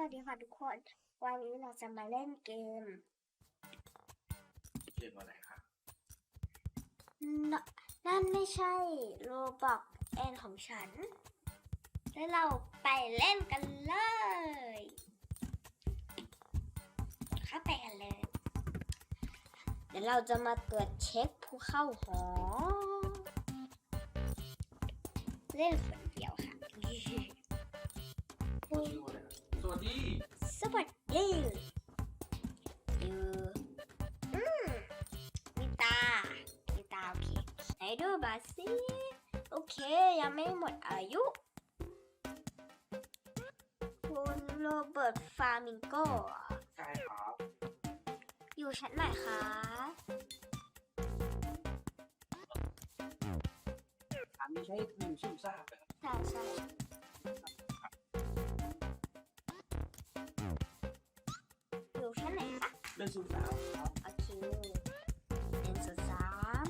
วัสดีค่ะทุกคน วันนี้เราจะมาเล่นเกม เกมอะไรครับนนั่นไม่ใช่โรบอกแอนของฉัน แล้วเราไปเล่นกันเลย เข้าไปกันเลย เดี๋ยวเราจะมาตรวจเช็คผู้เข้าหอ เล่นคนเดียวค่ะชื่ออะไรครับสวัส ดี สวัสดีดูอืมมีตามีตาโอเคไหนดูบาสิโอเค ยังไม่หมดอายุ คุณโรเบิร์ตฟามิงโกใช่ครับ อยู่ชั้นไหนคะอันนี้ใช่หนึ่งซุ่มซ่าบไหมครับใช่ใช่ เรื่องซุ่มซ่าครับโอเคหนึ่งสองสาม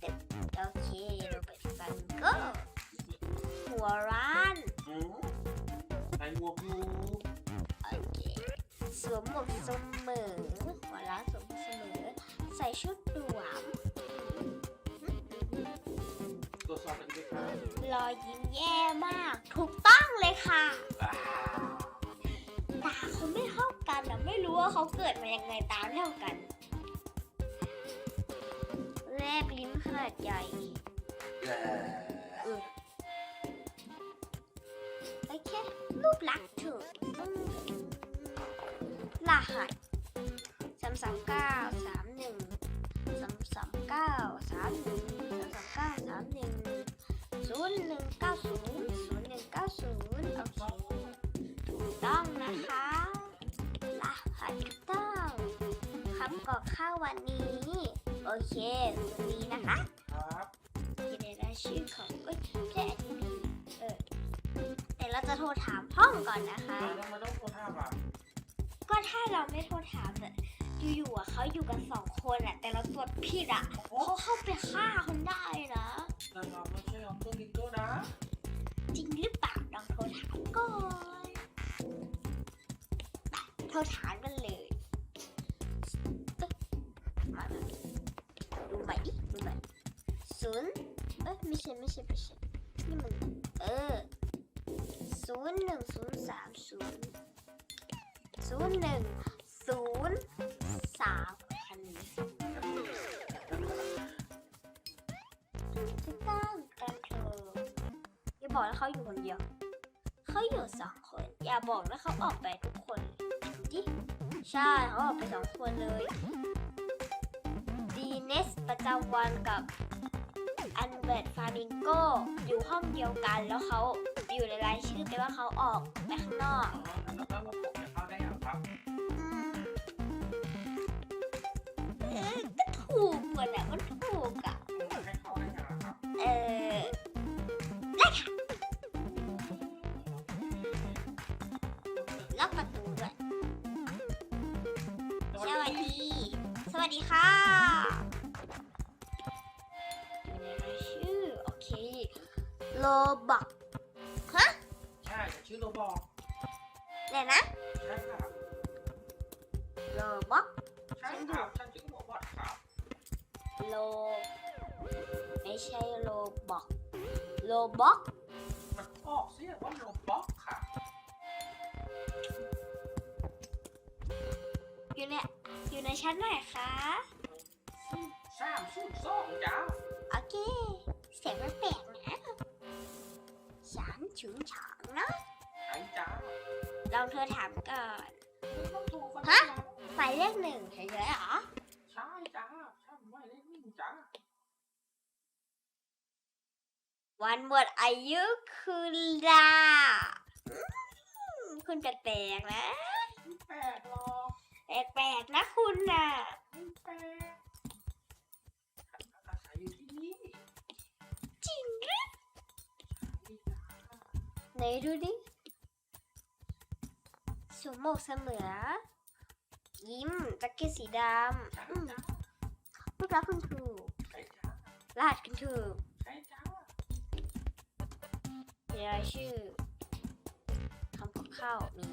เต็มโอเครเบิร์ตฟามิงโกหัวร้านอืมใส่หมวกอยู่โอเคสวมหมวกเสมอหัวร้านสวมหมวกเสมอ ใส่ชุดหลวมตรวจสอบหน่อยด้วยครับรอยยิ้มแย่มาก ถูกต้องเลยค่ะ ตาเขาไม่เท่า กันนะไม่รู้ว่าเขาเกิดมายังไงตาไม่เท่ากัน แลบลิ้นขนาดใหญ่แย่เออโอเครูปลักษณ์ถูกอืมรหัสสามสามเก้าสามหนึ่งสามสามเก้าสามหนึ่งสามสามเก้าสามหนึ่งศูนย์หนึ่งเก้าศูนย์ศูนย์หนึ่งเก้าศูนย์โอเคถูกต้องนะคะ รหัสถูกต้องคำกรอกข้าววันนี้ โอเควันนี้นะคะครับอยู่ในรายชื่อของเอ้ยไม่ใช่อันนี้เออเดี๋ยวเราจะโทรถามห้องก่อนนะคะ แล้วมันต้องโทรท่าป่ะก็ถ้าเราไม่โทรถามเนี่ยอยู่ๆอะเขาอยู่กันสองคนอะแต่เราตรวจผิดอะโอ้เขาเข้าไปฆ่าคนได้ ไปโทรถามกันเลยมาดูใหม่ดิดูใหม่ศูนย์เอ้ยไม่ใช่ไม่ใช่ไม่ใช่นี่มันเออศูนย์หนึ่งศูนย์สามศูนย์ศูนย์หนึ่งศูนย์สามพันจะตั้งกันเถอะอย่าบอกนะเขาอยู่คนเดียว เขาอยู่สองคน อย่าบอกนะเขาออกไปทุกคน ดูดิใช่เขาออกไปสองคนเลยดีเนสประจำวันกับอันเบิร์ตฟามิงโกอยู่ห้องเดียวกันแล้วเขาอยู่ในรายชื่อแต่ว่าเขาออกไปข้างนอกอ๋อแล้วก็ผมจะเข้าได้ยังครับอืมเออก็ถูกหมดอะมันถูก วัสดีค่ะอยู่ในรายชื่อ โอเค โลบอกใช่แต่ชื่อโรบอกเนี่ยนะ ใช่ครับโลบอก ใช่ครับฉันชื่อโรบอกครับโล ไม่ใช่โลบอก โลบอก มันออกเสียงว่าโรบอกค่ะอยู่ใน อยู่ในชั้นไหนคะสามศูนย์สองจ้าโอเค เสียงมันแปลกนะสามฉุนฉางนะไอ้จ้าลองเธอถามก่อนไม่ต้องโทรฟังฮะจ้าหมายเลขหนึ่งเฉยๆเหรอใช่จ้าใช่ไม่เล่นนิ่งจ้าวันหมดอายุคือลาอืมคุณแปลกๆนะไม่แปลกหรอก แปลกๆนะคุณน่ะไม่แปลกอาศัยอยู่ที่นี่จริงหรือใช่จ้าไหนดูดิสวมหมวกเสมอยิ้มแจ็คเก็ตสีดใช่ำอืมจ้ารูปลักษณ์คุณถูกใช่จ้ารหัสคุณถูกใช่จ้ามีรายชื่อคำขอเข้ามี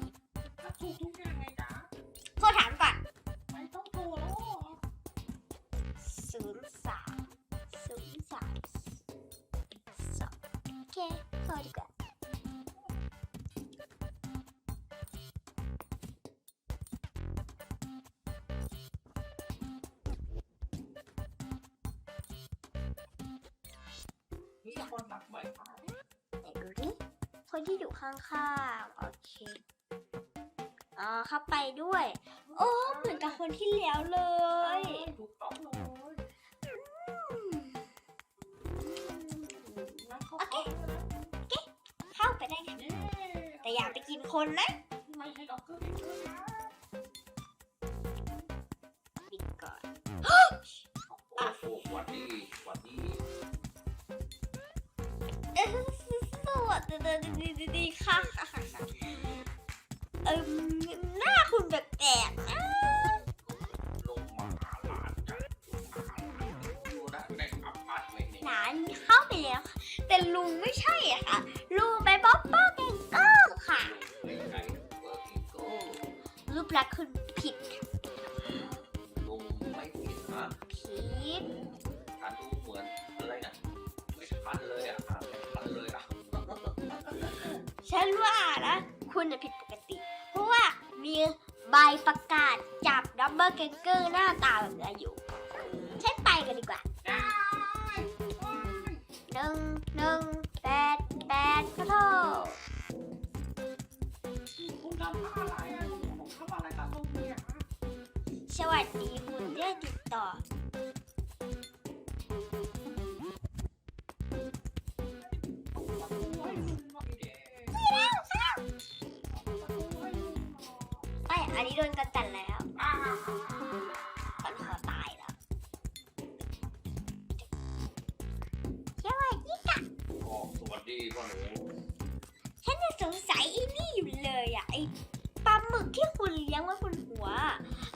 มีคนตักไว้ขายไหนดูดิคนที่อยู่ข้างๆ โอเค อ๋อเข้าไปด้วย โอ้เหมือนกับคนที่แล้วเลย ถูกต้องเลยงั้นเขาโอเคเข้าไปแล้วนะเข้าไปได้ค่ะเย้แต่อย่าไปกินคนนะ ไม่ใช่ด็อกเกอร์บิ๊กเลยนะปิดก่อนโอ้โหหวัดดีหวัดดี ดีดีดีดีค่ะเออหน้าคุณแปลกๆนะลงมาหาหลานกันดูนะในอพาร์ตเมนต์หลานเข้าไปแล้ว แต่ลุงไม่ใช่อะค่ะ ฉันว่านะ คุณจะผิดปกติ เพราะว่ามีใบประกาศจับดับเบิลเกเกอร์หน้าตาแบบนี้อยู่ อยอันนี้โดนกันจันแล้วอ่าตอนขอตายแล้วสวัสดีค่ะอ๋อสวัสดีพ่อหนูฉันยังสงสัยไอ้นี่อยู่เลยอะไอ้ปลาหมึกที่คุณเลี้ยงไว้บนหัว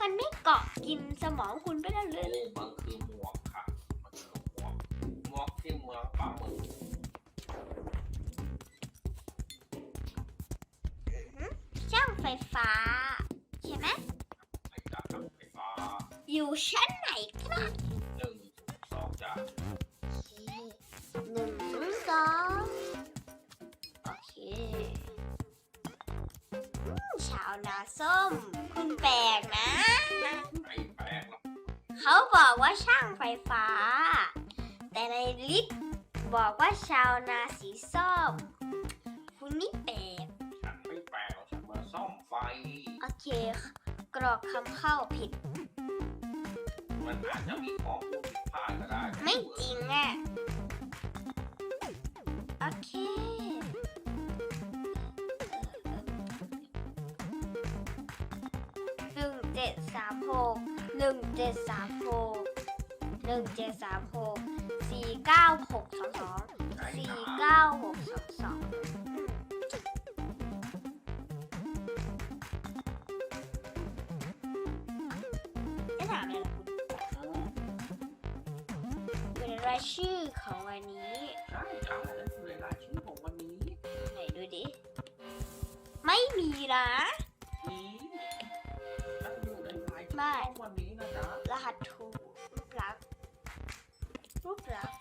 มันไม่เกาะกินสมองคุณไปแล้วเลโอ้ยมันคือหมวกค่ะมันคือหมวกหมวกที่เมืองปลาหมึกช่างไฟฟ้า อยู่ชั้นไหนครับหนึ่งสองจ่าหนึ่งสองโอเคอืมชาวนาส้ม คุณแปลกนะไอ้แปลกหรอกเขาบอกว่าช่างไฟฟ้า แต่ในลิสต์บอกว่าชาวนาสีส้ม คุณนี่แปลกฉันไม่แปลกหรอกฉันมาซ่อมไฟ โอเค กรอกคำเข้าผิด มันอาจจะมีข้อมูลผิดพลาดก็ได้ไม่จริงอะ โอเคหนึ่งเจ็ดสามหกหนึ่งเจ็ดสามหกหนึ่งเจ็ดสามหกสี่เก้าหกสองสองสี่เก้าหกสองสองายชื่อของวันนี้ใช่จ่าฉันอยู่ในรายชื่อของวันนี้ไหนดูดิ ไม่มีนะนี่ฉันอยู่ในรายชื่อไม่ของวันนี้นะจ๊ะรหัสถูกรูปลักษณ์รูปลักษณ์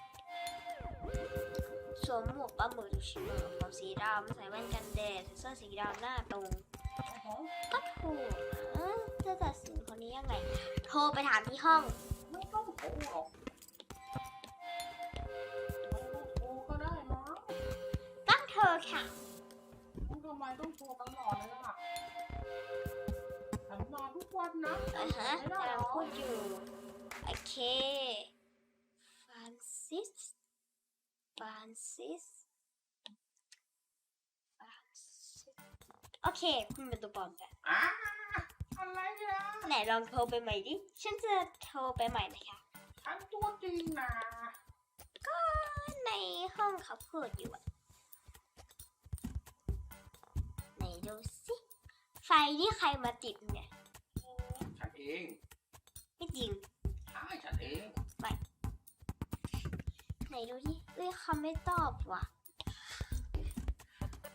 สวมหมวกปลาหมึกชิมอผมสีดำใส่แว่นกันแดดใส่เสื้อสีดำหน้าตรงก็ถูกนะจะตัดสินคนนี้ยังไง โทรไปถามที่ห้อง ไม่ต้องโทรหรอก นะอ่าฮะไม่ได้กำลังอพูดอยู่ โอเคฟรานซิสฟรานซิสฟรานซิสโอเคคุณเป็นตัวปลอมกันอ่าอะไรเนี่ยไหนลองโทรไปใหม่ดิ ฉันจะโทรไปใหม่นะคะฉันตัวจริงนะก็ในห้องเขาพูดอยู่อะไหนดูสิ ไฟที่ใครมาติดเนี่ย องไม่จริงใช่ฉันเองไหนดูดิเอ้ยเขาไม่ตอบว่ะ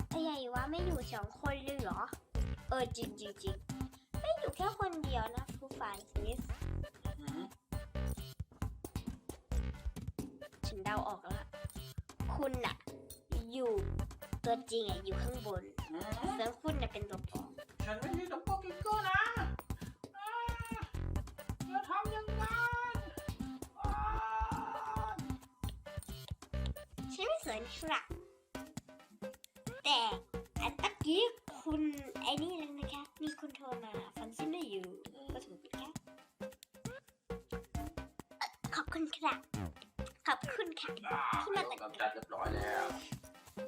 ไอ้ใหญ่วะไม่อยู่สองคนเลยเหรอเอออจริงจริงจริงไม่อยู่แค่คนเดียวนะผู้ฟานซิสอืมฉันเดาออกแล้วล่ะคุณน่ะ อยู่ตัวจริงอะอยู่ข้างบนอืมส่วนคุณน่ะเป็นตัวปลอมฉันไม่ใช่ตัวโปกิโก้นะอ่าอ ย่าทำอย่างนั้นอ่าฉันไม่สนครับแต่อันตะกี้คุณไอ้นี่แล้วนะคะ มีคนโทรมาฟังซิไม่อยู่ก็ถูกค่ะเอ่ขอบคุณครับขอบคุณค่ะที่มาต่กำจัดเรียบร้อยแล้ว